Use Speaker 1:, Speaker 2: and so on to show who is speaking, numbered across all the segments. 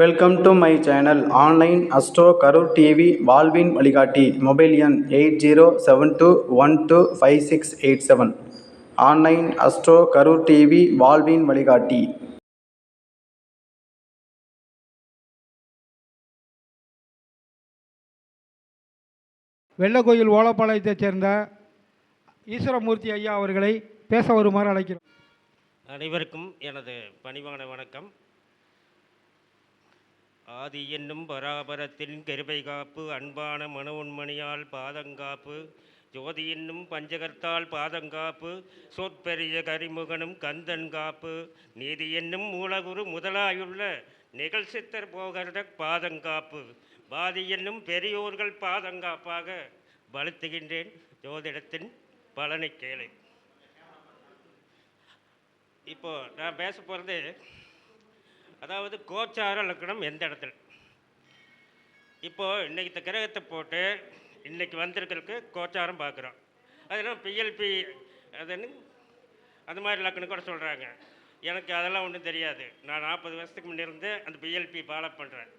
Speaker 1: Welcome to my channel online astro Karur TV வாழ்வின் வழிகாட்டி mobile எண் eight zero seven two one two five six eight seven online astro Karur TV வாழ்வின் வழிகாட்டி
Speaker 2: வெள்ளக்கோயில் ஓலப்பாளையத்தைச் சேர்ந்த ஈஸ்வரமூர்த்தி ஐயா அவர்களை பேச வருமாறு அழைக்கிறோம்.
Speaker 3: அனைவருக்கும் எனது பணிவான வணக்கம். ஆதி என்னும் பராபரத்தின் கருபை காப்பு அன்பான மனவுண்மணியால் பாதங்காப்பு ஜோதி என்னும் பஞ்சகர்த்தால் பாதங்காப்பு சொற்பெரிய கரிமுகனும் கந்தன் காப்பு நீதி என்னும் மூலகுரு முதலாயுள்ள நிகழ்ச்சித்தர் போகிறத பாதங்காப்பு பாதி என்னும் பெரியோர்கள் பாதங்காப்பாக வலுத்துகின்றேன். ஜோதிடத்தின் பலனை கேளை. இப்போ நான் பேச போகிறது அதாவது கோச்சார லக்கணம் எந்த இடத்துல? இப்போது இன்னைக்கு இந்த கிரகத்தை போட்டு இன்னைக்கு வந்திருக்கிறதுக்கு கோச்சாரம் பார்க்குறோம். அதெல்லாம் பிஎல்பி அதுன்னு அந்த மாதிரி லக்கணம் கூட சொல்கிறாங்க எனக்கு அதெல்லாம் ஒன்றும் தெரியாது. நான் நாற்பது வருஷத்துக்கு முன்னிருந்து அந்த பிஎல்பி ஃபாலோ பண்ணுறேன்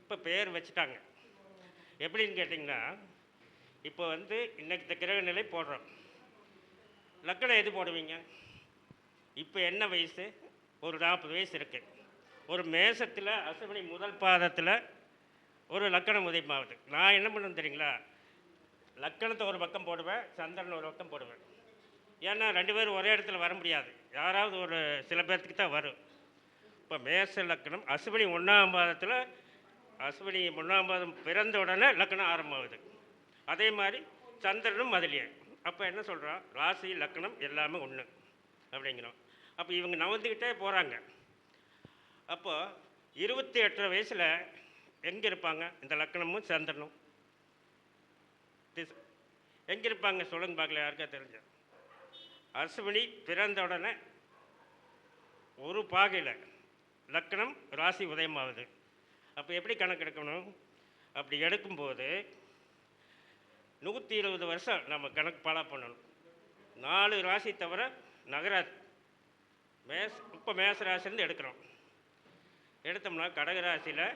Speaker 3: இப்போ பேர் வச்சுட்டாங்க. எப்படின்னு கேட்டிங்கன்னா இப்போ வந்து இன்றைக்கி இந்த கிரக நிலை போடுறோம். லக்கணம் எது போடுவீங்க? இப்போ என்ன வயசு? ஒரு நாற்பது வயசு இருக்குது ஒரு மேசத்தில் அசுவினி முதல் பாதத்தில் ஒரு லக்கணம் உதயமாகுது நான் என்ன பண்ணுவேன் தெரியுங்களா? லக்கணத்தை ஒரு பக்கம் போடுவேன் சந்திரன் ஒரு பக்கம் போடுவேன். ஏன்னா ரெண்டு பேரும் ஒரே இடத்துல வர முடியாது. யாராவது ஒரு சில பேர்த்துக்கு தான் வரும். இப்போ மேச லக்கணம் அசுவினி ஒன்றாம் பாதத்தில் அசுவினி ஒன்றாம் பாதம் பிறந்த உடனே லக்கணம் ஆரம்பமாகுது. அதே மாதிரி சந்திரனும் அதுலேயே அப்போ என்ன சொல்கிறோம் ராசி லக்கணம் எல்லாமே ஒன்று அப்படிங்கிறோம் அப்போ இவங்க நவந்துக்கிட்டே போகிறாங்க அப்போது இருபத்தி எட்டரை வயசில் எங்கே இருப்பாங்க? இந்த லக்கணமும் சந்திரனும் எங்கே இருப்பாங்க? சொல்லுங்க பார்க்கல யாருக்கா தெரிஞ்ச? அசுவினி பிறந்த உடனே ஒரு பாகையில் லக்கணம் ராசி உதயமாகுது. அப்போ எப்படி கணக்கெடுக்கணும் அப்படி எடுக்கும்போது நூற்றி இருபது வருஷம் நம்ம கணக்கு ஃபாலோ பண்ணணும். நாலு ராசி தவிர நகராது. மேஸ் இப்போ மேச ராசிலேருந்து எடுக்கிறோம். எடுத்தோம்னா கடக ராசியில்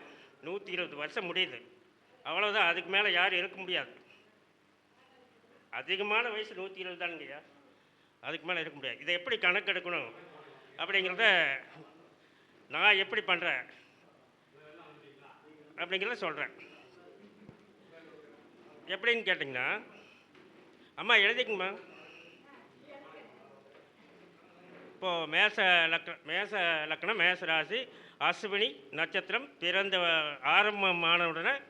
Speaker 3: நூற்றி இருபது வருஷம் முடியுது. அவ்வளோதான் அதுக்கு மேலே யாரும் இருக்க முடியாது. அதிகமான வயசு நூற்றி இருபது தானுங்கய்யா அதுக்கு மேலே இருக்க முடியாது. இதை எப்படி கணக்கெடுக்கணும் அப்படிங்கிறத நான் எப்படி பண்ணுறேன் அப்படிங்கிறத சொல்கிறேன் எப்படின்னு கேட்டிங்கன்னா அம்மா எழுதிக்குமா இப்போது மேச லக்கணம் மேச லக்கணம் மேச ராசி அஸ்வினி நட்சத்திரம் பிறந்த ஆரம்பமானவுடனே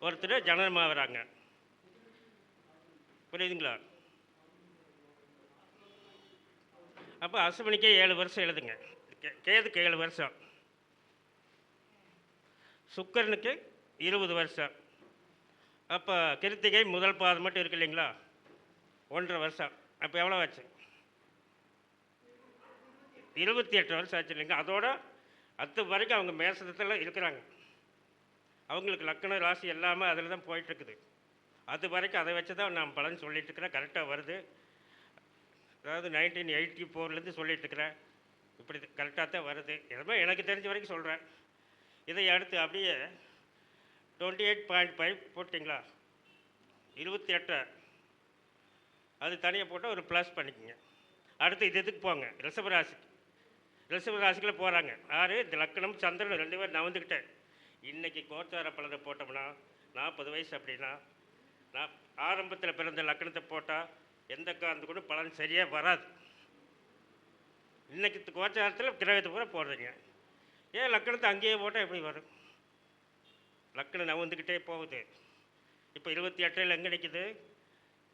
Speaker 3: ஒருத்தர் ஜனனமாகறாங்க புரியுதுங்களா? அப்போ அஸ்வினிக்கே ஏழு வருஷம் எழுதுங்க. கே- கேதுக்கு ஏழு வருஷம். சுக்கரனுக்கு இருபது வருஷம். அப்போ கிருத்திகை முதல் பாதம் மட்டும் இருக்கு இல்லைங்களா? ஒன்றரை வருஷம். அப்போ எவ்வளோ ஆச்சு? இருபத்தி எட்டு வருஷம் ஆச்சு இல்லைங்க. அதோட அது வரைக்கும் அவங்க மேசத்தில் இருக்கிறாங்க. அவங்களுக்கு லக்கண ராசி எல்லாமே அதில் தான் போயிட்டுருக்குது. அது வரைக்கும் அதை வச்சு தான் நான் பலன் சொல்லிகிட்டு இருக்கிறேன் கரெக்டாக வருது. அதாவது நைன்டீன் எயிட்டி ஃபோர்லேருந்து சொல்லிட்டு இருக்கிறேன் இப்படி கரெக்டாக தான் வருது. எதுவுமே எனக்கு தெரிஞ்ச வரைக்கும் சொல்கிறேன் இதை அடுத்து அப்படியே டுவெண்ட்டி எயிட் பாயிண்ட் ஃபைவ் போட்டிங்களா? இருபத்தி எட்டு. அது தனியாக போட்டால் ஒரு ப்ளஸ் பண்ணிக்கோங்க. அடுத்து இது இதுக்கு போங்க? ரிஷபராசிக்கு ரிஷபராசிக்குள்ள போகிறாங்க ஆறு இந்த லக்கணம் சந்திரன். ரெண்டு பேரும் நவந்துக்கிட்டேன் இன்றைக்கி கோச்சார பலனை போட்டோம்னா நாற்பது வயசு அப்படின்னா நான் ஆரம்பத்தில் பிறந்த லக்கணத்தை போட்டால் எந்த காரணத்து கூட பலன் சரியாக வராது. இன்றைக்கி கோச்சாரத்தில் கிரகத்தை பூரா போடுறீங்க. ஏன் லக்கணத்தை அங்கேயே போட்டால் எப்படி வரும்? லக்கணம் நவந்துக்கிட்டே போகுது. இப்போ இருபத்தி எட்டில் எங்கே நிற்கிது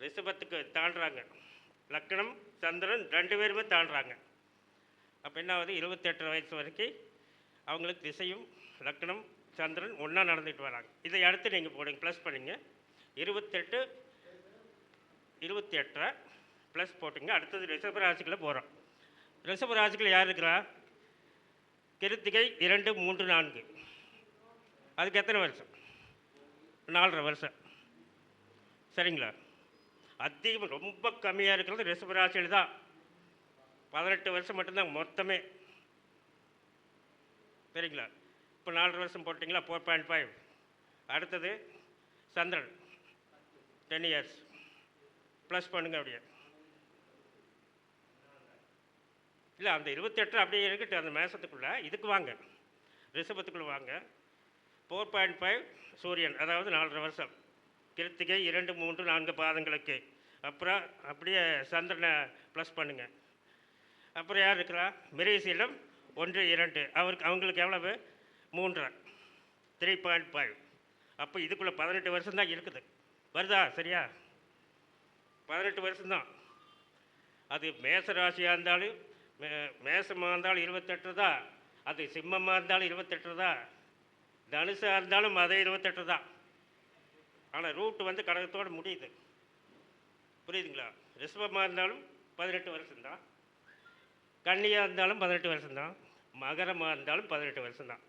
Speaker 3: ரிஷபத்துக்கு தாண்டுறாங்க. லக்கணம் சந்திரன் ரெண்டு பேருமே தாண்டுறாங்க. அப்போ என்ன ஆகுது இருபத்தெட்டு வயசு வரைக்கும் அவங்களுக்கு திசையும் லக்னம் சந்திரன் ஒன்றா நடந்துட்டு வராங்க. இதை அடுத்து நீங்கள் போடுங்க ப்ளஸ் பண்ணிங்க. இருபத்தெட்டு இருபத்தி எட்டரை ப்ளஸ் போட்டுங்க. அடுத்தது ரிஷப ராசிக்குள்ளே போகிறோம் ரிஷப ராசிக்குள்ள யார் இருக்கிறா? கிருத்திகை இரண்டு மூன்று நான்கு. அதுக்கு எத்தனை வருஷம்? நாலரை வருஷம். சரிங்களா? அதிகம் ரொம்ப கம்மியாக இருக்கிறது ரிஷபராசியில் தான். பதினெட்டு வருஷம் மட்டும்தான் மொத்தமே. சரிங்களா? இப்போ நாலரை வருஷம் போட்டிங்களா? ஃபோர் பாயிண்ட் ஃபைவ் அடுத்தது சந்திரன். டென் இயர்ஸ் ப்ளஸ் பண்ணுங்க அப்படியே. இல்லை அந்த இருபத்தெட்டு அப்படியே இருக்கட்டும் அந்த மேசத்துக்குள்ளே. இதுக்கு வாங்க. ரிஷபத்துக்குள்ளே வாங்க. ஃபோர் பாயிண்ட் ஃபைவ் சூரியன். அதாவது நாலரை வருஷம். கிருத்திகை இரண்டு மூன்று நான்கு பாதங்களுக்கு. அப்புறம் அப்படியே சந்திரனை ப்ளஸ் பண்ணுங்கள் அப்புறம் யார் இருக்கிறா? மிரேசியிடம் ஒன்று இரண்டு. அவருக்கு அவங்களுக்கு எவ்வளவு? மூன்றரை த்ரீ பாயிண்ட் ஃபைவ் அப்போ இதுக்குள்ளே பதினெட்டு வருஷம் தான் இருக்குது. வருதா? சரியா? பதினெட்டு வருஷம்தான் அது மேச ராசியாக இருந்தாலும் மே மேசமாக இருந்தாலும் இருபத்தெட்டு தான். அது சிம்மமாக இருந்தாலும் இருபத்தெட்டு தான். தனுசாக இருந்தாலும் அதே இருபத்தெட்டு தான். ஆனால் ரூட் வந்து கடகத்தோடு முடியுது. புரியுதுங்களா? ரிஷபமாக இருந்தாலும் பதினெட்டு வருஷம்தான் கன்னியாக இருந்தாலும் பதினெட்டு வருஷம்தான். மகரமாக இருந்தாலும் பதினெட்டு வருஷம்தான்.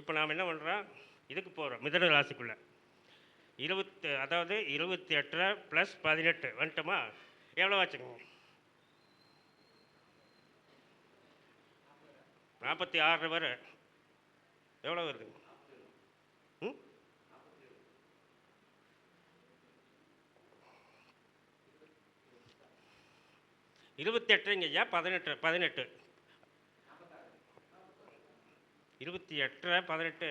Speaker 3: இப்போ நாம் என்ன பண்ணுறோம் இதுக்கு போகிறோம் மிதன ராசிக்குள்ளே. இருபத்து அதாவது இருபத்தி எட்டு ப்ளஸ் பதினெட்டு. வந்துட்டோமா? எவ்வளோ ஆச்சுங்க? நாற்பத்தி ஆறு வரை. எவ்வளோ வருதுங்க ம் இருபத்தி ஐயா பதினெட்டு பதினெட்டு. இருபத்தி எட்டு பதினெட்டு.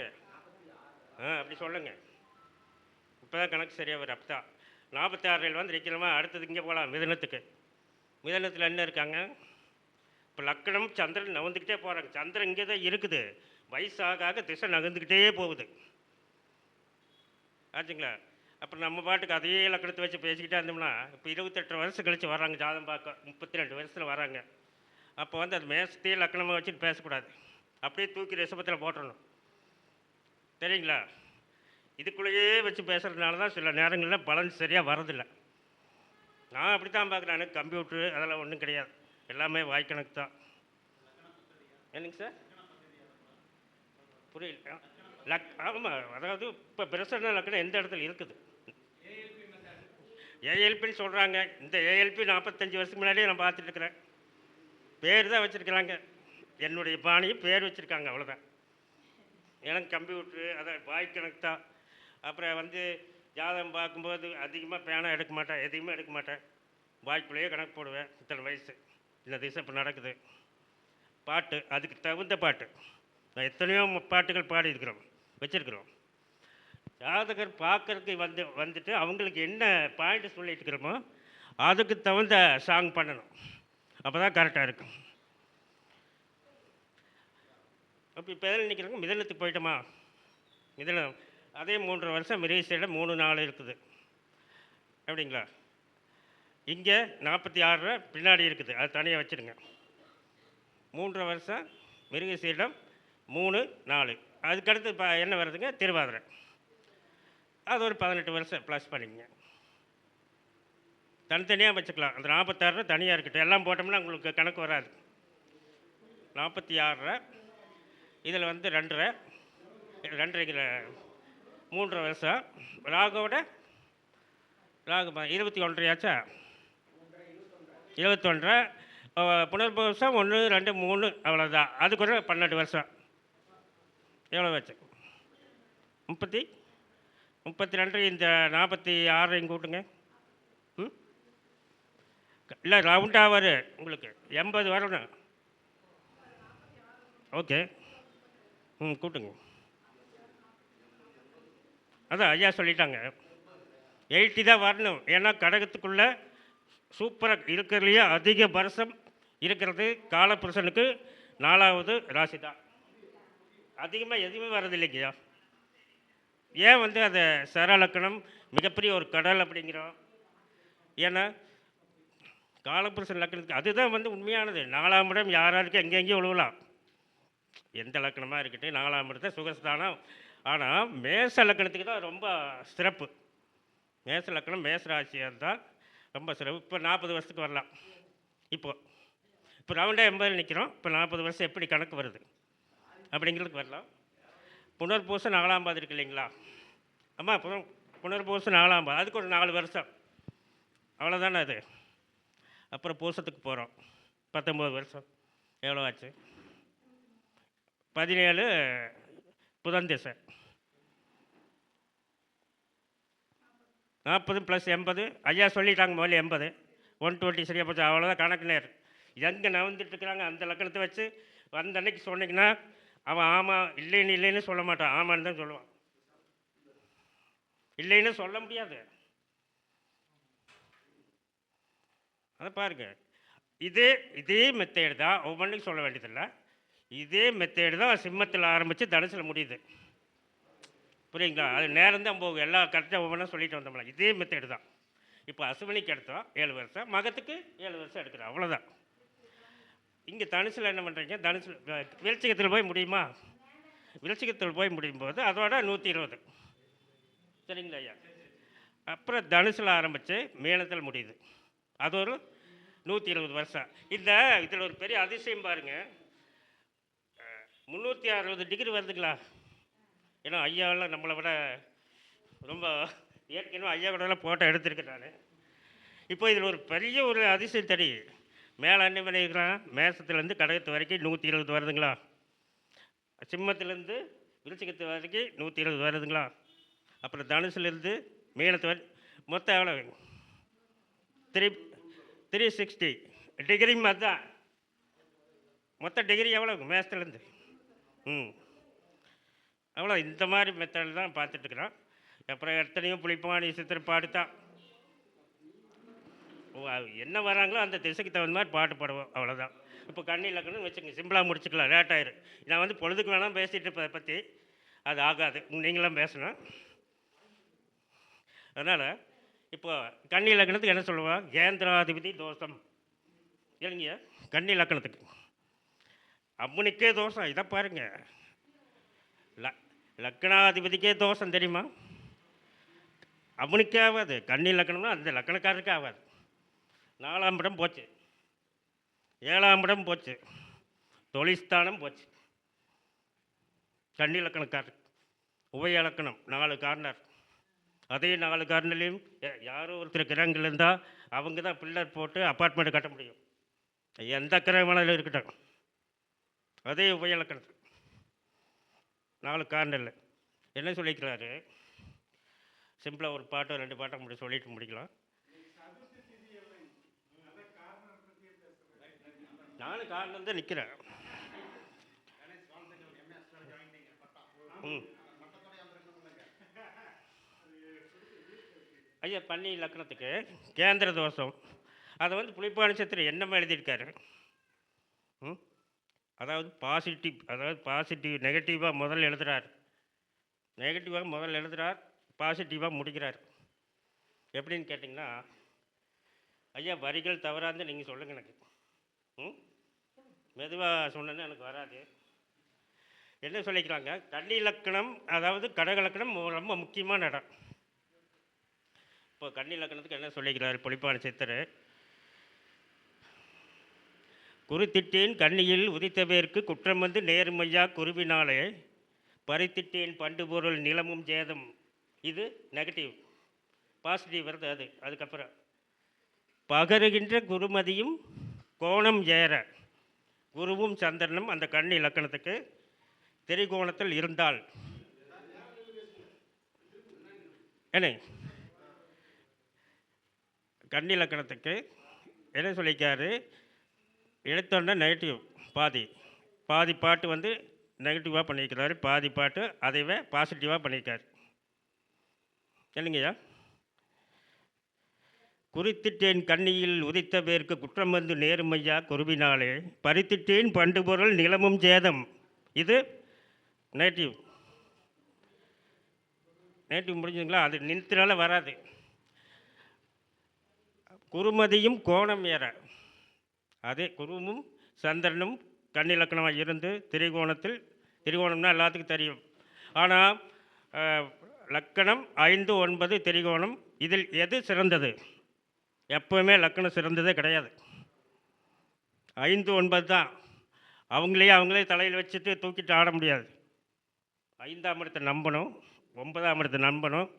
Speaker 3: ஆ அப்படி சொல்லுங்க. இப்போ தான் கணக்கு சரியாக வரும் அப்போ தான் நாற்பத்தாறில் வந்து நிற்கிறோமா அடுத்தது இங்கே போகலாம் மிதனத்துக்கு. மிதனத்தில் என்ன இருக்காங்க? இப்போ லக்கணம் சந்திரன் நகர்ந்துக்கிட்டே போகிறாங்க சந்திரன் இங்கே தான் இருக்குது. வயசாக திசை நகர்ந்துக்கிட்டே போகுது. ஆச்சுங்களா? அப்புறம் நம்ம பாட்டுக்கு அதையே லக்கணத்தை வச்சு பேசிக்கிட்டே இருந்தோம்னா இப்போ இருபத்தெட்டு வருஷம் கழித்து வராங்க ஜாதம் பார்க்க முப்பத்தி ரெண்டு வருஷத்தில் வராங்க அப்போ வந்து அது மேசத்தையே லக்கணமாக வச்சுட்டு பேசக்கூடாது. அப்படியே தூக்கி ரிசபத்தில் போட்டுடணும் தெரியுங்களா? இதுக்குள்ளேயே வச்சு பேசுகிறதுனால தான் சில நேரங்களில் பலன் சரியாக வரதில்லை நான் அப்படி தான் பார்க்குறேன். எனக்கு கம்ப்யூட்ரு அதெல்லாம் ஒன்றும் கிடையாது. எல்லாமே வாய்க்கணக்கு தான். என்னங்க சார்? புரியல. லக் ஆமாம் அதாவது இப்போ பிரசன்ன லக்கணம் எந்த இடத்துல இருக்குது? ஏஎல்பின்னு சொல்கிறாங்க இந்த ஏஎல்பி நாற்பத்தஞ்சு வருஷத்துக்கு முன்னாடியே நான் பார்த்துட்டு இருக்கிறேன். பேர் தான் வச்சுருக்கிறாங்க என்னுடைய பாணி பேர் வச்சுருக்காங்க அவ்வளோதான் எனக்கு கம்ப்யூட்ரு அதை வாய்க்கணக்கு தான் அப்புறம் வந்து ஜாதகம் பார்க்கும்போது அதிகமாக பேனா எடுக்க மாட்டேன் எதையுமே எடுக்க மாட்டேன். வாய்ப்புலேயே கணக்கு போடுவேன் இத்தனை வயசு. இந்த திசை இப்போ நடக்குது. பாட்டு அதுக்கு தகுந்த பாட்டு. நான் எத்தனையோ பாட்டுகள் பாடியிருக்கிறோம் வச்சுருக்குறோம். ஜாதகர் பார்க்கறதுக்கு வந்து வந்துட்டு அவங்களுக்கு என்ன பாயிண்ட் சொல்லிட்டு இருக்கிறோமோ அதுக்கு தகுந்த சாங் பண்ணணும். அப்போ தான் கரெக்டாக இருக்கும். அப்போ இப்போ எதில் நிற்கிறவங்க மிதனத்துக்கு போயிட்டோமா? மிதனம். அதே மூன்று வருஷம் மிரேசியில் மூணு நாள் இருக்குது. அப்படிங்களா? இங்கே நாற்பத்தி ஆறு பின்னாடி இருக்குது. அது தனியாக வச்சுருங்க. மூன்றரை வருஷம் மிருகசீடம் மூணு நாலு. அதுக்கடுத்து இப்போ என்ன வருதுங்க? திருவாதிரை. அது ஒரு பதினெட்டு வருஷம் ப்ளஸ் பண்ணிங்க தனித்தனியாக வச்சுக்கலாம். அந்த நாற்பத்தாறு தனியாக இருக்கட்டும். எல்லாம் போட்டோம்னா உங்களுக்கு கணக்கு வராது. நாற்பத்தி ஆறரை இதில் வந்து ரெண்டரை ரெண்டரைங்கிற மூன்றரை வருஷம். ராகோட ராகு இருபத்தி ஒன்றரையாச்சா இருபத்தொன்றரை. புனர்பூசம் ஒன்று ரெண்டு மூணு அவ்வளோதான் அதுக்குள்ள பன்னெண்டு வருஷம். எவ்வளோ வச்சு? முப்பத்தி முப்பத்தி ரெண்டு இந்த நாற்பத்தி ஆறையும் கூட்டுங்க ம்? இல்லை ரவுண்டாக வரும் உங்களுக்கு. எண்பது வரணும். ஓகே. ம் கூட்டுங்க. அதான் ஐயா சொல்லிட்டாங்க. எயிட்டி தான் வரணும். ஏன்னா கடகத்துக்குள்ளே சூப்பராக இருக்கிறதுலையே அதிக வருஷம் இருக்கிறது காலப்புருஷனுக்கு நாலாவது ராசி தான் அதிகமாக எதுவுமே வர்றதில்லைங்கய்யா. ஏன் வந்து அதை சரலக்கணம் மிகப்பெரிய ஒரு கடல் அப்படிங்கிறோம்? ஏன்னா காலப்புருஷன் லக்கணத்துக்கு அதுதான் வந்து உண்மையானது. நாலாம் இடம் யாராருக்கும் எங்கெங்கேயும் உழுவலாம். எந்த லக்கணமாக இருக்கட்டும் நாலாம் இடத்த சுகஸ்தானம். ஆனால் மேச லக்கணத்துக்கு தான் ரொம்ப சிறப்பு. மேச லக்கணம் மேச ராசியாக இருந்தால் ரொம்ப சிறப்பு. இப்போ நாற்பது வருஷத்துக்கு வரலாம். இப்போது இப்போ ரவுண்டாக எண்பதில் நிற்கிறோம் இப்போ நாற்பது வருஷம் எப்படி கணக்கு வருது? அப்படிங்கிறதுக்கு வரலாம். புனர்பூசம் நாலாம்பாது இருக்கு இல்லைங்களா? அம்மா புனர் புனர்பூசம் நாலாம்பாது அதுக்கு ஒரு நாலு வருஷம். அவ்வளோதானே அது? அப்புறம் பூசத்துக்கு போகிறோம் பத்தொம்பது வருஷம். எவ்வளோ ஆச்சு? பதினேழு புதன் திசை. நாற்பது ப்ளஸ் எண்பது. ஐயா சொல்லிட்டாங்க முதல்ல எண்பது. ஒன் டுவெண்ட்டி சரியாக போச்சு. அவ்வளோதான் கணக்கு நேர் எங்கே நவந்துட்டு இருக்கிறாங்க அந்த லக்கணத்தை வச்சு வந்த அன்னைக்கு சொன்னீங்கன்னா அவன் ஆமாம் இல்லைன்னு இல்லைன்னு சொல்ல மாட்டான். ஆமான்னு தான் சொல்லுவான். இல்லைன்னு சொல்ல முடியாது. அதை பாருங்க. இதே இதே மெத்தேடு தான். ஒவ்வொன்றையும் சொல்ல வேண்டியதில்லை. இதே மெத்தேடு தான் சிம்மத்தில் ஆரம்பித்து தனுசில் முடியுது. புரியுங்களா? அது நேரம் தான் போகும். எல்லா கரெக்டாக ஒவ்வொன்றா சொல்லிட்டு வந்தோம்ல. இதே மெத்தேடு தான். இப்போ அசுவனிக்கு எடுத்தோம். ஏழு வருஷம். மகத்துக்கு ஏழு வருஷம் எடுக்கிறோம். அவ்வளோதான் இங்கே தனுசில் என்ன பண்ணுறீங்க? தனுசில் விருச்சிகத்தில் போய் முடியுமா? விருச்சிகத்தில் போய் முடியும் போது அதோட நூற்றி இருபது. சரிங்களா ஐயா? அப்புறம் தனுசில் ஆரம்பித்து மீனத்தில் முடியுது. அது ஒரு நூற்றி இருபது வருஷம். இந்த இதில் ஒரு பெரிய அதிசயம் பாருங்கள் முந்நூற்றி அறுபது டிகிரி வருதுங்களா? ஏன்னா ஐயாவெல்லாம் நம்மளை விட ரொம்ப ஏற்கனவே ஐயா கூடலாம் ஃபோட்டோ எடுத்திருக்கேன் நான். இப்போ இதில் ஒரு பெரிய ஒரு அதிசயம் தெரியும் மேலே என்ன பண்ணியிருக்கிறான் மேசத்துலேருந்து கடகத்து வரைக்கும் நூற்றி இருபது வருதுங்களா? சிம்மத்துலேருந்து விருச்சிகத்து வரைக்கும் நூற்றி இருபது வருதுங்களா? அப்புறம் தனுசுலேருந்து மீனத்து வரை மொத்தம் எவ்வளோ த்ரீ த்ரீ சிக்ஸ்டி டிகிரி மாதிரி தான். மொத்த டிகிரி எவ்வளோ மேசத்துலேருந்து. ம். அவ்வளோ இந்த மாதிரி மெத்தட் தான் பார்த்துட்ருக்குறோம் அப்புறம் எத்தனையோ புளிப்பானி சித்திரப்பாடு தான். என்ன வராங்களோ அந்த திசைக்கு தகுந்த மாதிரி பாட்டு பாடுவோம் அவ்வளோதான் இப்போ கண்ணி இலக்கணம்னு வச்சுங்க சிம்பிளாக முடிச்சுக்கலாம் லேட் ஆயிரும். நான் வந்து பொழுதுக்கு வேணாம் பேசிகிட்டு இருப்பதை பற்றி அது ஆகாது. நீங்களாம் பேசணும் அதனால் இப்போ கன்னி இலக்கணத்துக்கு என்ன சொல்லுவாள் கேந்திராதிபதி தோஷம். இல்லைங்க கண்ணி இலக்கணத்துக்கு. அம்மனுக்கே தோஷம் இதை பாருங்கள் ல லக்கணாதிபதிக்கே தோஷம் தெரியுமா? அவனுக்கே ஆகாது. கண்ணி லக்கணம்னா அந்த லக்கணக்காரருக்கே ஆகாது. நாலாம் இடம் போச்சு. ஏழாம் இடம் போச்சு. தொழிஸ்தானம் போச்சு. கன்னி உபயலக்கணம் உபய இலக்கணம் நாலு கார்னர். அதே நாலு கார்னர்லேயும் யாரோ ஒருத்தர் கிரகங்கள் இருந்தால் அவங்க தான் பில்லர் போட்டு அப்பார்ட்மெண்ட் கட்ட முடியும். எந்த கிரகமானாலும் இருக்கட்டும். அதே உபய இலக்கணம் நாலு கார்னரில். என்ன சொல்லிக்கிறாரு சிம்பிளாக ஒரு பாட்டோ ரெண்டு பாட்டை முடி சொல்லிட்டு முடிக்கலாம். நானும் காரணம் தான் நிற்கிறேன் ம். ஐயா பன்னி லக்கணத்துக்கு கேந்திர தோஷம். அதை வந்து புலிப்பாணி சத்திரம் என்னமா எழுதியிருக்காரு? ம்? அதாவது பாசிட்டிவ் அதாவது பாசிட்டிவ் நெகட்டிவாக முதல்ல எழுதுகிறார் நெகட்டிவாக முதல்ல எழுதுகிறார் பாசிட்டிவாக முடிக்கிறார். எப்படின்னு கேட்டிங்கன்னா ஐயா வரிகள் தவறாந்து நீங்கள் சொல்லுங்கள் எனக்கு. ம்? மெதுவாக சொன்னேன்னு எனக்கு வராது. என்ன சொல்லிக்கிறாங்க? தண்ணி இலக்கணம் அதாவது கடக இலக்கணம் ரொம்ப முக்கியமான இடம். இப்போ கண்ணி இலக்கணத்துக்கு என்ன சொல்லிக்கிறார் பொழிப்பான சித்தர்? குறித்திட்டேன் கண்ணியில் உதித்தவேற்கு குற்றம் வந்து நேர்மையா குருவினாலே பறித்திட்டேன் பண்டு பொருள் நிலமும் ஜேதம் இது நெகட்டிவ் பாசிட்டிவ் வருது அது. அதுக்கப்புறம் பகருகின்ற குருமதியும் கோணம் ஏற. குருவும் சந்திரனும் அந்த கண் இலக்கணத்துக்கு திரிகோணத்தில் இருந்தால். என்ன? கண் இலக்கணத்துக்கு என்ன சொல்லிக்காரு எடுத்தோன்னா நெகட்டிவ் பாதி. பாதி பாட்டு வந்து நெகட்டிவாக பண்ணியிருக்கிறாரு. பாதி பாட்டு அதைவே பாசிட்டிவாக பண்ணியிருக்காரு. என்னங்கய்யா? குறித்திட்டேன் கண்ணியில் உதித்த பேருக்கு குற்றம் வந்து நேருமையா குருவினாலே பறித்திட்டேன் பண்டு பொருள் நிலமும் சேதம். இது நெகட்டிவ் நெகட்டிவ் முடிஞ்சுங்களா அது நிறுத்தினால வராது. குருமதியும் கோணம் ஏற. அதே குருவும் சந்திரனும் கண்ணிலக்கணமாக இருந்து திரிகோணத்தில் திரிகோணம்னா எல்லாத்துக்கும் தெரியும். ஆனால் லக்கணம் ஐந்து ஒன்பது திரிகோணம் இதில் எது சிறந்தது? எப்போவுமே லக்கணம் சிறந்ததே கிடையாது. ஐந்து ஒன்பது தான். அவங்களே அவங்களே தலையில் வச்சுட்டு தூக்கிட்டு ஆட முடியாது. ஐந்தாம் இடத்தை நம்பணும் ஒன்பதாம் இடத்தை நம்பணும்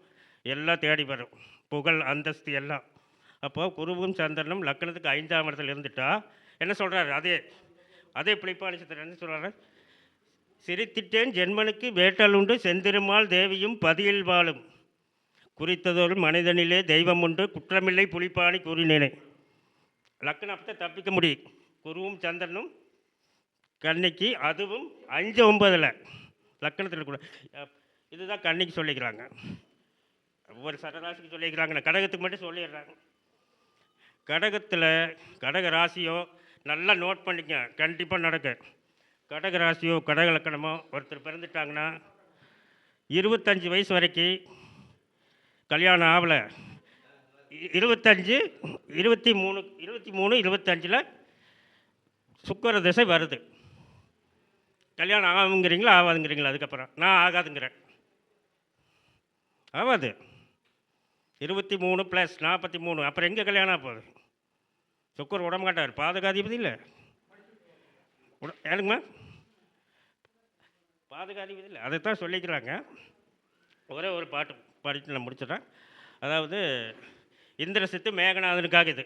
Speaker 3: எல்லாம் தேடி வரும். புகழ் அந்தஸ்து எல்லாம். அப்போது குருவும் சந்திரனும் லக்கணத்துக்கு ஐந்தாம் இடத்துல இருந்துட்டா என்ன சொல்கிறாரு அதே அதே பிழைப்பாணி சித்தர் என்ன சொல்கிறாரு சிரித்திட்டேன் ஜென்மனுக்கு வேட்டல் உண்டு செந்திருமால் தேவியும் பதியில் வாழும். குறித்ததொரு மனிதனிலே தெய்வம் உண்டு குற்றமில்லை புலிப்பாணி கூறினேனே. லக்னத்தை தப்பிக்க முடியும் குருவும் சந்திரனும் கன்னிக்கு அதுவும் அஞ்சு ஒன்பதில். லக்கணத்தில் கூட. இதுதான் கன்னிக்கு சொல்லிக்கிறாங்க. ஒவ்வொரு சரராசிக்கு சொல்லிக்கிறாங்க கடகத்துக்கு மட்டும் சொல்லிடுறாங்க. கடகத்தில் கடக ராசியோ நல்லா நோட் பண்ணிக்க கண்டிப்பாக நடக்கும் கடக ராசியோ கடக லக்கணமோ ஒருத்தர் பிறந்துட்டாங்கன்னா இருபத்தஞ்சி வயசு வரைக்கும் கல்யாணம் ஆகலை. இருபத்தஞ்சி இருபத்தஞ்சு இருபத்தி மூணு இருபத்தி மூணு இருபத்தஞ்சில் சுக்கர திசை வருது. கல்யாணம் ஆகுங்கிறீங்களா ஆகாதுங்கிறீங்களா அதுக்கப்புறம்? நான் ஆகாதுங்கிறேன். ஆகாது. இருபத்தி மூணு ப்ளஸ் நாற்பத்தி மூணு அப்புறம் எங்கே கல்யாணம் ஆக போகுது? சுக்கர் உடம்பு காட்டார். பாதுகாதிபதி இல்லை. உட- ஏனுங்கம்மா பாதுகாதிபதி இல்லை. அதை தான் சொல்லிக்கிறாங்க. ஒரே ஒரு பாட்டு. படித்து நான் முடிச்சிடுறேன். அதாவது இந்திரசித்து மேகநாதனுக்காக இது.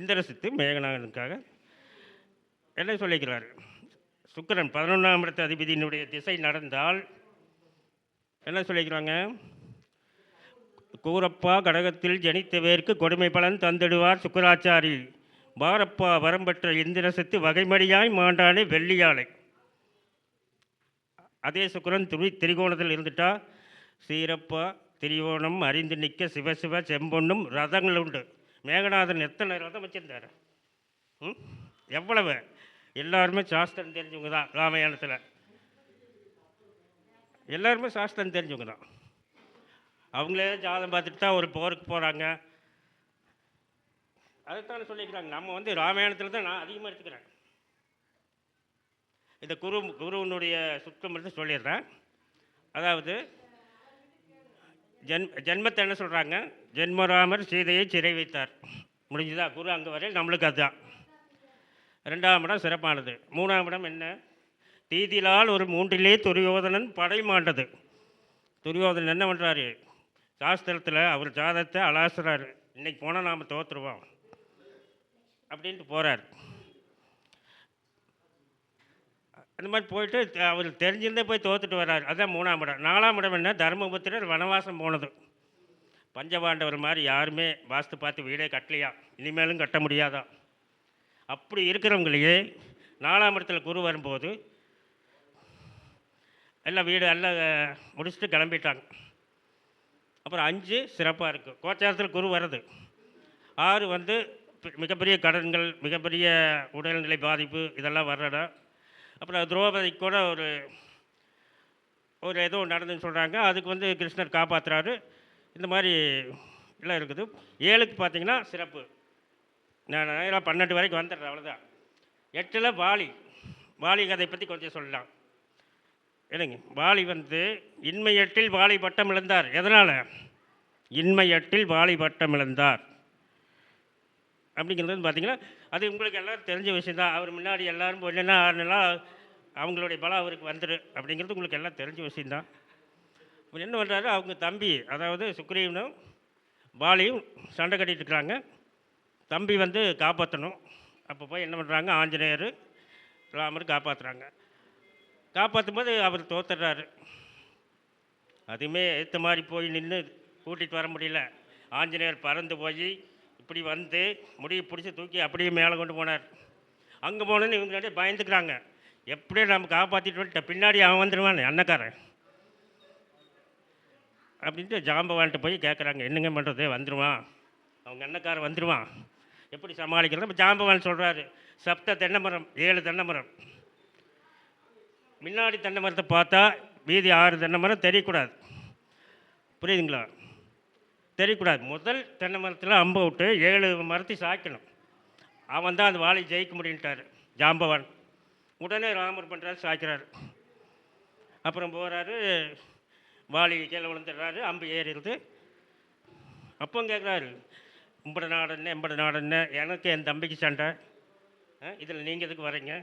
Speaker 3: இந்திரசித்து மேகநாதனுக்காக என்ன சொல்லிக்கிறார் சுக்கிரன் பதினொன்றாம் இடத்து அதிபதியினுடைய திசை நடந்தால் என்ன சொல்லிக்கிறாங்க கூரப்பா கடகத்தில் ஜனித்தவேற்கு கொடுமை பலன் தந்திடுவார் சுக்கராச்சாரி. பாரப்பா வரம்பெற்ற இந்திரசத்து வகைமடியாய் மாண்டானே வெள்ளியாலை அதே சுக்கிரன் துணி திரிகோணத்தில் இருந்துட்டா சீரப்பா திரிவோணம் அறிந்து நிற்க சிவசிவ செம்பொன்னும் ரதங்கள் உண்டு. மேகநாதன் எத்தனை ரதம் வச்சுருந்தார்? ம்? எவ்வளவு? எல்லாருமே சாஸ்திரம் தெரிஞ்சவங்க தான் ராமாயணத்தில். எல்லாருமே சாஸ்திரம் தெரிஞ்சவங்க தான். அவங்களே ஜாதம் பார்த்துட்டு தான் ஒரு போருக்கு போகிறாங்க அதைத்தானே சொல்லிக்கிறாங்க. நம்ம வந்து ராமாயணத்தில் தான் நான் அதிகமாக எடுத்துக்கிறேன். இந்த குரு குருவனுடைய சுற்றம் சொல்லிடுறேன். அதாவது ஜென் ஜென்மத்தை என்ன சொல்கிறாங்க ஜென்மராமர் சீதையை சிறை வைத்தார் முடிஞ்சுதா? குரு அங்கே வரையில் நம்மளுக்கு அதுதான். ரெண்டாம் இடம் சிறப்பானது. மூணாம் இடம் என்ன? தீதிலால் ஒரு மூன்றிலே துரியோதனன் படை மாண்டது. துரியோதனன் என்ன பண்ணுறாரு சாஸ்திரத்தில் அவர் ஜாதத்தை அலாசுறாரு. இன்றைக்கி போனால் நாம் தோற்றுருவோம் அப்படின்ட்டு போகிறார் அந்த மாதிரி போயிட்டு அவர் தெரிஞ்சிருந்தே போய் தோத்துட்டு வர்றாரு. அதான் மூணாம் இடம். நாலாம் இடம் என்ன? தர்மபுத்திரர் வனவாசம் போனது. பஞ்சபாண்டவர் மாதிரி யாருமே வாஸ்து பார்த்து வீடே கட்டலையா? இனிமேலும் கட்ட முடியாதா? அப்படி இருக்கிறவங்களையே நாலாம் இடத்துல குரு வரும்போது எல்லாம் வீடு எல்லாம் முடிச்சுட்டு கிளம்பிட்டாங்க. அப்புறம் அஞ்சு சிறப்பாக இருக்குது கோச்சாரத்தில் குரு வருது ஆறு வந்து மிகப்பெரிய கடன்கள் மிகப்பெரிய உடல்நிலை பாதிப்பு இதெல்லாம் வர்றட அப்புறம் துரோபதி கூட ஒரு ஒரு ஏதோ நடந்துன்னு சொல்கிறாங்க அதுக்கு வந்து கிருஷ்ணர் காப்பாற்றுறாரு இந்த மாதிரி எல்லாம் இருக்குது. ஏழுக்கு பார்த்தீங்கன்னா சிறப்பு. நான் நேராக பன்னெண்டு வரைக்கும் வந்துடுறேன் அவ்வளோதான் எட்டில் வாலி. வாலி கதை பற்றி கொஞ்சம் சொல்லலாம். என்னங்க? வாலி வந்து இன்மை எட்டில் வாலி பட்டம் இழந்தார். எதனால்? இன்மை எட்டில் வாலி பட்டம் இழந்தார். அப்படிங்கிறது வந்து பார்த்தீங்கன்னா அது உங்களுக்கு எல்லோரும் தெரிஞ்ச விஷயந்தான் அவர் முன்னாடி எல்லாரும் என்னென்ன ஆறுனா அவங்களுடைய பலம் அவருக்கு வந்துரு அப்படிங்கிறது உங்களுக்கு எல்லாம் தெரிஞ்ச விஷயந்தான் அவர் என்ன பண்ணுறாரு அவங்க தம்பி அதாவது சுக்ரீவனும் பாலியும் சண்டை கட்டிகிட்டு இருக்கிறாங்க தம்பி வந்து காப்பாற்றணும் அப்போ போய் என்ன பண்ணுறாங்க ஆஞ்சநேயர் ராமர் காப்பாற்றுறாங்க காப்பாற்றும் போது அவர் தோத்துடுறாரு அதுவுமே ஏற்ற மாதிரி போய் நின்று கூட்டிகிட்டு வர முடியல. ஆஞ்சநேயர் பறந்து போய் இப்படி வந்து முடியை பிடிச்சி தூக்கி அப்படியே மேலே கொண்டு போனார். அங்கே போனோன்னு இவங்க ரெண்டு பயந்துக்கிறாங்க. எப்படியும் நம்ம காப்பாற்றிட்டு வந்துட்ட பின்னாடி அவன் வந்துடுவான் அண்ணக்காரன் அப்படின்ட்டு ஜாம்பவான்ட்டு போய் கேட்குறாங்க என்னங்க பண்ணுறது வந்துடுவான் அவங்க அண்ணக்காரன் வந்துடுவான் எப்படி சமாளிக்கிறது? இப்போ ஜாம்பவான் சொல்கிறாரு சப்த தென்னை மரம் ஏழு தென்னை மரம் முன்னாடி தென்னை மரத்தை பார்த்தா மீதி ஆறு தென்னை மரம் தெரியக்கூடாது. புரியுதுங்களா? தெரியக்கூடாது. முதல் தென்னை மரத்தில் அம்பை விட்டு ஏழு மரத்தை சாய்க்கணும். அவன் தான் அந்த வாழை ஜெயிக்க முடியுன்ட்டார் ஜாம்பவான். உடனே ராமர் பண்ணுறாரு சாய்க்கிறாரு. அப்புறம் போகிறாரு வாலி கீழே விழுந்துடுறாரு அம்பு ஏறிடுது. அப்போ கேட்குறாரு உம்பட நாடன்னு எம்பட நாடன்னு எனக்கு என் தம்பிக்கு சண்டை. இதில் நீங்கள் எதுக்கு வரீங்க?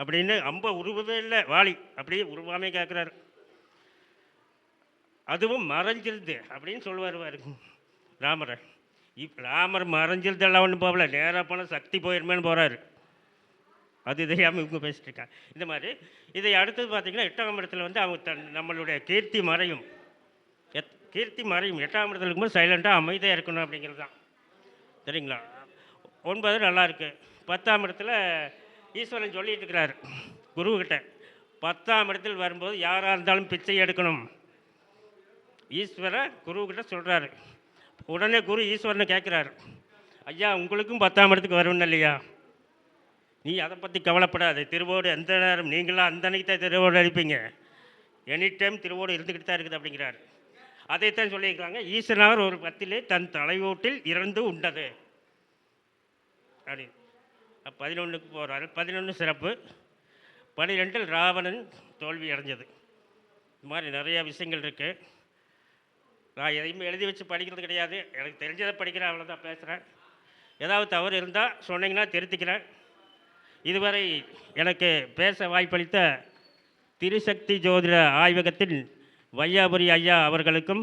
Speaker 3: அப்படின்னு அம்பை உருவவே இல்லை வாலி அப்படியே உருவாமே கேட்குறாரு அதுவும் மறைஞ்சிருது அப்படின்னு சொல்லுவார் பாருங்க ராமரை. இப் ராமர் மறைஞ்சிருதெல்லாம் ஒன்றும் போகல. நேராக போனால் சக்தி போயிருமேன்னு போகிறாரு அது தெரியாமல் இவங்க பேசிட்டு இருக்காங்க இந்த மாதிரி இதை அடுத்தது பார்த்தீங்கன்னா எட்டாம் இடத்துல வந்து அவங்க தன் நம்மளுடைய கீர்த்தி மறையும். எத் கீர்த்தி மறையும். எட்டாம் இடத்துல இருக்கும்போது சைலண்ட்டாக அமைதியாக இருக்கணும் அப்படிங்கிறது தான். சரிங்களா? ஒன்பது நல்லாயிருக்கு பத்தாம் இடத்துல ஈஸ்வரன் சொல்லிட்டு இருக்கிறார். குருவுக்கிட்ட பத்தாம் இடத்தில் வரும்போது யாராக இருந்தாலும் பிச்சை எடுக்கணும். ஈஸ்வர குருக்கிட்ட சொல்கிறாரு உடனே குரு ஈஸ்வரனை கேட்குறாரு ஐயா உங்களுக்கும் பத்தாம் இடத்துக்கு வரும்னு இல்லையா? நீ அதை பற்றி கவலைப்படாத. திருவோடு எந்த நேரம் நீங்களாம் அந்த அன்னைக்கு தான் திருவோடு அடிப்பீங்க. எனி டைம் திருவோடு இருந்துக்கிட்டு தான் இருக்குது அப்படிங்கிறாரு. அதைத்தான் சொல்லியிருக்காங்க ஈஸ்வரனார் ஒரு பத்திலே தன் தலைவோட்டில் இறந்து உண்டது. அப்படி. பதினொன்றுக்கு போகிறாரு பதினொன்று சிறப்பு. பனிரெண்டில் ராவணன் தோல்வி அடைஞ்சது. இது மாதிரி நிறைய விஷயங்கள் இருக்குது நான் எதையுமே எழுதி வச்சு படிக்கிறது கிடையாது. எனக்கு தெரிஞ்சதை படிக்கிறேன் அவ்வளோதான் பேசுகிறேன் ஏதாவது தவறு இருந்தால் சொன்னீங்கன்னா திருத்திக்கிறேன். இதுவரை எனக்கு பேச வாய்ப்பளித்த திருசக்தி ஜோதிட ஆய்வகத்தின் வையாபுரி ஐயா அவர்களுக்கும்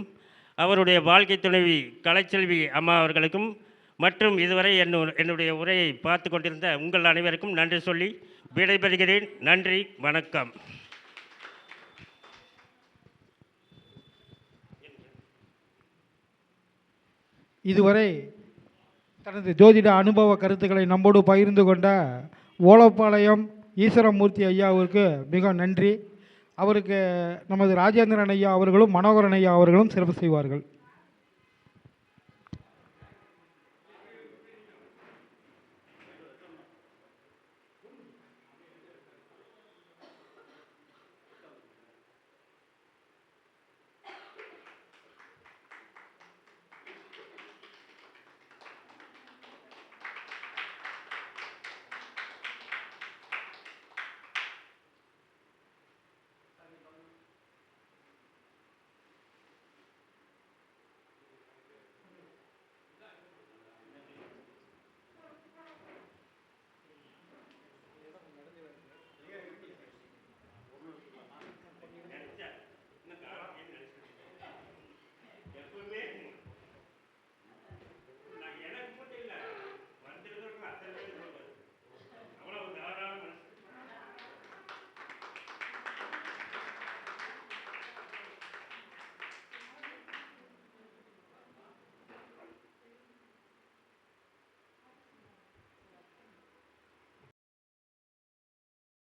Speaker 3: அவருடைய வாழ்க்கை துணைவி கலைச்செல்வி அம்மா அவர்களுக்கும் மற்றும் இதுவரை என்னு என்னுடைய உரையை பார்த்து கொண்டிருந்த உங்கள் அனைவருக்கும் நன்றி சொல்லி விடைபெறுகிறேன். நன்றி வணக்கம்.
Speaker 2: இதுவரை தனது ஜோதிட அனுபவ கருத்துக்களை நம்மோடு பகிர்ந்து கொண்ட ஓலப்பாளையம் ஈஸ்வரமூர்த்தி ஐயாவிற்கு மிக நன்றி. அவருக்கு நமது ராஜேந்திரன் ஐயா அவர்களும் மனோகரன் ஐயா அவர்களும் சிறப்பு செய்வார்கள்.